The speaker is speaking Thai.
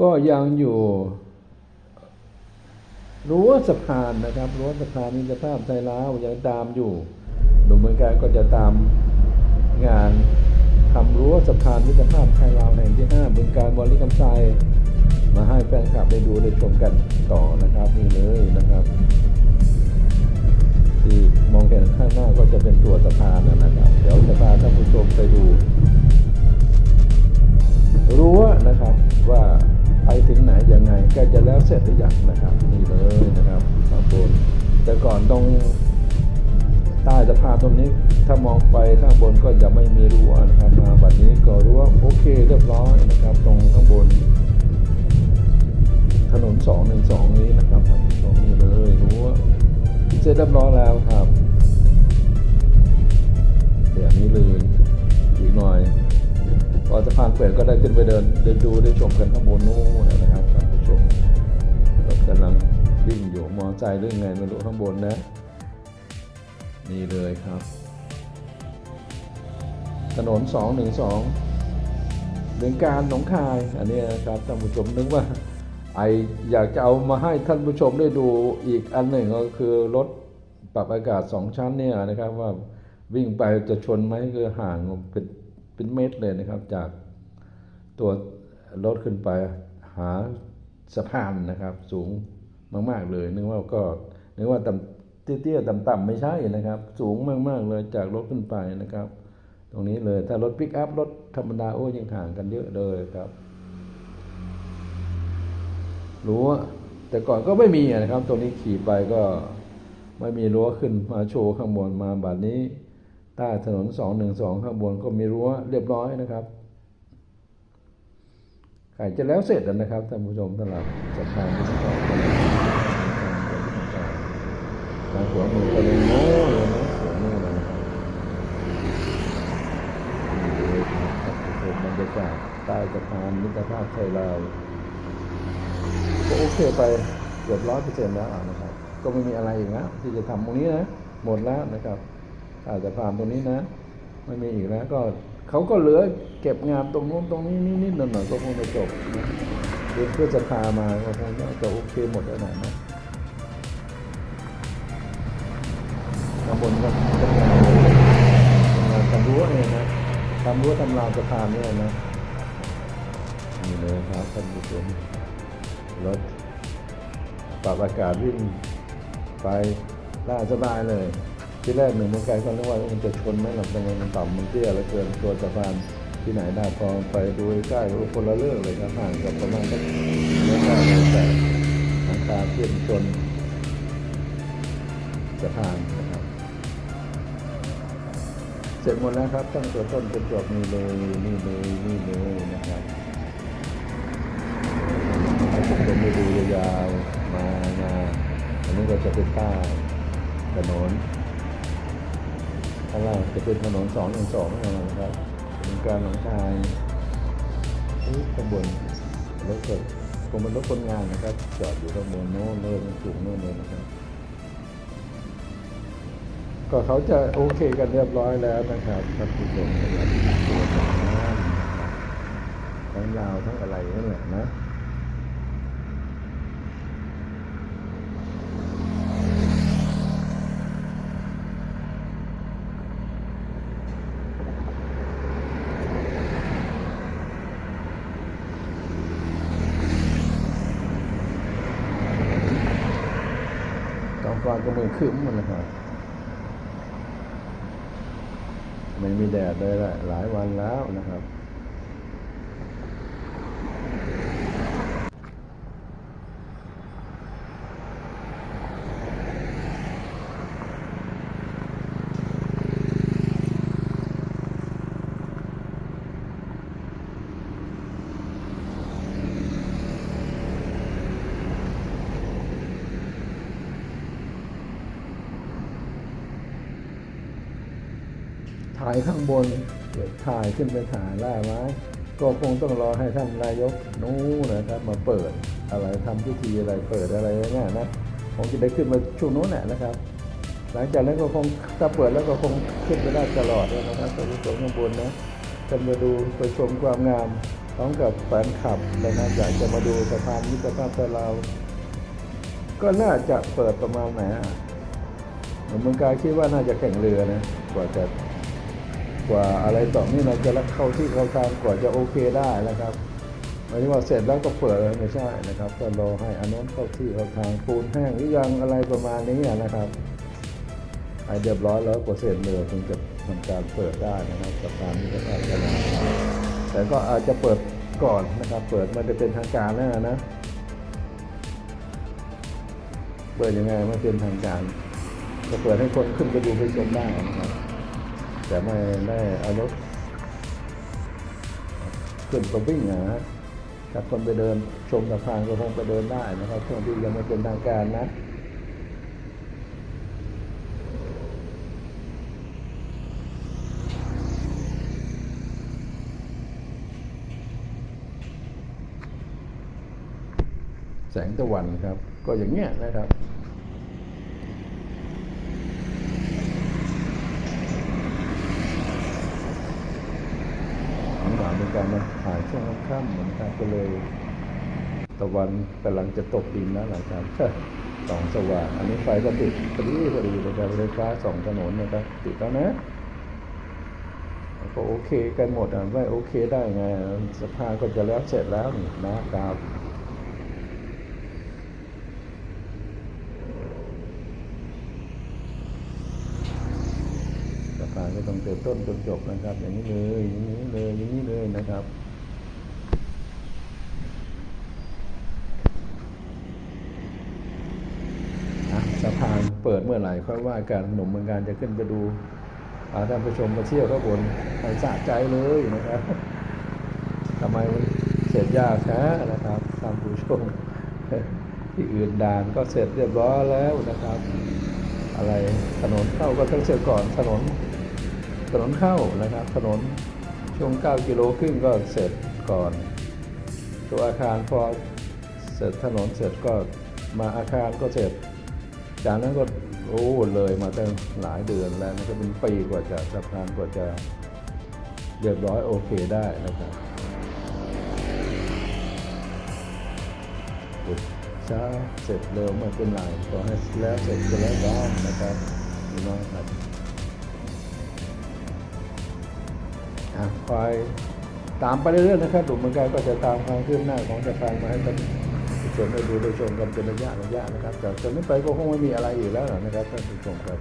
ก็ยังอยู่รั้วสะพานนะครับรั้วสะพานมิตรภาพไทยลาวยังตามอยู่หนุ่มเมืองการก็จะตามงานทำรั้วสะพานมิตรภาพไทยลาวแห่งที่5บึงการบริกรรมไซมาให้แฟนคลับได้ดูได้ชมกันต่อนะครับนี่เลยนะครับ ที่มองเห็นข้างหน้าก็จะเป็นตัวสะพานนะครับ เดี๋ยวจะพาท่านผู้ชมไปดู กล้จะแล้วเสร็จหรือยังนะครับนี่เลยนะครับข้างบนแต่ก่อนตรงใต้สะพานตรงนี้ถ้ามองไปข้างบนก็จะไม่มีรั้วนะครับมาบัดนี้ก็รั้วโอเคเรียบร้อยนะครับ ตรงข้างบน ถนน 212 นี้นะครับตรงนี้เลยรั้วเสร็จเรียบร้อยแล้วครับแบบนี้เลยอีกหน่อยพอสะพานเปิดก็ได้ขึ้นไปเดินเดินดูได้ชมกันข้างบนนู้นนะครับ กำลังวิ่งอยู่มอไซค์หรือไงไม่รู้ข้างบนนะ นี่เลยครับ ถนน 212เรื่องการหนองคาย อันนี้นะครับท่านผู้ชมนึกว่าไออยากจะเอามาให้ท่านผู้ชมได้ดูอีกอันหนึ่งก็คือรถปรับอากาศสองชั้นเนี่ยนะครับว่าวิ่งไปจะชนไหมคือห่างเป็นเป็นเมตรเลยนะครับ จากตัวรถขึ้นไปหา สะพานนะครับ สูงมาก ๆ เลย นึกว่าก็นึกว่าต่ำเตี้ยๆต่ำๆไม่ใช่นะครับ สูงมากๆเลยจากรถขึ้นไปนะครับ ตรงนี้เลยถ้ารถปิกอัพรถธรรมดาโอ้ยังห่างกันเยอะเลยครับรั้วแต่ก่อนก็ไม่มีนะครับ ตรงนี้ขี่ไปก็ไม่มีรั้วขึ้นมาโชว์ข้างบนมาบัดนี้ใต้ถนน 212 ข้างบนก็มีรั้วเรียบร้อยนะครับ ใกล้จะแล้วเสร็จแล้วนะครับท่านผู้ชมสำหรับสะพานที่สองทางหัวมือก็เลยโน้เลยนะหัวมือเลยนะครับนี่เลยครับท่านผู้ชมบรรยากาศใต้สะพานมิตรภาพไทยลาวก็โอเคไปเกือบร้อยเปอร์เซ็นต์แล้วนะครับ ก็ไม่มีอะไรอีกแล้วที่จะทำตรงนี้นะหมดแล้วนะครับอาจจะผ่านตรงนี้นะ ไม่มีอีกแล้วก็เขาก็เหลือ เก็บงานตรงนู้นตรงนี้นิดๆหน่อยๆก็คงจะจบนะเดินเพื่อจะพามาก็คงจะโอเคหมดแล้วนะนข้างบนก็ทำงานทำงานทำรั้วเนี่ยนะทำรั้วทำราวสะพานเนี่ยนะนี่เลยครับท่านผู้ชมรถปรับอากาศวิ่งไปได้สบายเลยที่แรกหนึ่งมันไกลก็นึกว่ามันจะชนไหมหรอกแต่มันต่ำมันเตี้ยแล้วเกินตัวสะพาน ที่ไหนได้พอไปดูใกล้คนละเรื่องเลยครับห่างกับประมาณสักเมตรได้เลยแต่หลังคาเทียมชนสะพานนะครับ เสร็จหมดแล้วครับตั้งแต่ต้นจนจบนี่เลยนี่เลยนี่เลยนะครับให้ผมจะไม่ดูยาวๆมามาอันนี้ก็จะเป็นใต้ถนนข้างล่างจะเป็นถนนสองหนึ่งสองนะครับ การหนองชายข้างบนรถเกิดคงเป็นรถคนงานนะครับ จอดอยู่ข้างบนโน้นเลยสูงโน้นเลยนะครับ ก็เขาจะโอเคกันเรียบร้อยแล้วนะครับท่านผู้ชมนะครับตัวของน้ำนะครับทั้งยาวทั้งอะไรนั่นแหละนะ กอนก็มือขึ้นมันนะครับไม่มีแดดเลยละหลายวันแล้วนะครับ ถ่ายข้างบนถ่ายขึ้นไปถ่ายล่าไม้ก็คงต้องรอให้ท่านนายกนู้นนะครับมาเปิดอะไรทำพิธีอะไรเปิดอะไรเนี่ยนะคงจะได้ขึ้นมาช่วงนู้นแหละนะครับ หลังจากนั้นก็คงถ้าเปิดแล้วก็คงขึ้นไปได้ตลอดนะครับท่านผู้ชมข้างบนนะกันมาดูไปชมความงามพร้อมกับแฟนคลับนะครับอยากจะมาดูสะพานมิตรภาพไทยลาก็น่าจะเปิดประมาณไหนอะหมเมืองกายคิดว่าน่าจะแข่งเรือนะกว่าจะ กว่าอะไรต่อนี่เราจะรักเข้าที่เข้าทางกว่าจะโอเคได้นะครับไม่ใช่ว่าเสร็จแล้วก็เปิดเลยไม่ใช่นะครับก็รอให้อนนท์เข้าที่เข้าทางปูนแห้งหรือยังอะไรประมาณนี้นะครับให้เรียบร้อยแล้วเปอร์เซ็นต์เรือถึงจะทำการเปิดได้นะครับสะพานนี้ก็ได้ขนาดแต่ก็อาจจะเปิดก่อนนะครับ เปิดมันจะเป็นทางการแล้วนะเปิดยังไงไม่เป็นทางการจะเปิดให้คนขึ้นไปดูไปชมได้นะครับ แต่ไม่ได้เอารถขึ้นไปวิ่งนะถ้าคนไปเดินชมสะพานก็คงไปเดินได้นะครับช่วงที่ยังไม่เป็นทางการนะแสงตะวันครับ ก็อย่างเงี้ยนะครับ ของหวานผ่ายช่วงค่ำเหมือนกันก็เลยตะวันกำลังจะตกดินนะหลังจากสองสว่าง อันนี้ไฟก็ติดพอดีพอดีนะครับไฟฟ้าสองถนนนะครับติดแล้วนะก็โอเคกันหมดอะไม่โอเคได้ไงสภาก็จะแล้วเสร็จแล้วนี่นะครับ สะพาก็ต้องเติมต้นจนจบนะครับ อย่างนี้เลยอย่างนี้เลยอย่างนี้เลยนะครับสะพานเปิดเมื่อไหร่ค่อยว่ากันหนุ่มเมืองการจะขึ้นไปดูพาท่านผู้ชมมาเที่ยวข้างบนให้สะใจเลยนะครับทำไมมันเสร็จยากแท้นะครับท่านผู้ชมที่อื่นด่านก็เสร็จเรียบร้อยแล้วนะครับ อะไรถนนเข้าก็ต้องเสร็จก่อนถนน ถนนเข้านะครับ ถนนช่วง 9 กิโลครึ่งก็เสร็จก่อน ตัวอาคารพอเสร็จถนนเสร็จก็มาอาคารก็เสร็จ จากนั้นก็โอ้เลยมาตั้งหลายเดือนแล้วก็เป็นปีกว่าจะสะพานกว่าจะเรียบร้อยโอเคได้นะครับช้าเสร็จเร็วไม่เป็นไรขอให้แล้วเสร็จก็แล้วกันนะครับพี่น้องครับ อะคอยตามไปเรื่อยๆนะครับหลุมเมืองกายก็จะตามความคืบหน้าของสะพานมาให้ท่านผู้ชมได้ดูได้ชมกันเป็นระยะระยะนะครับจากจากนี้ไปก็คงไม่มีอะไรอีกแล้วนะครับท่านผู้ชมครับ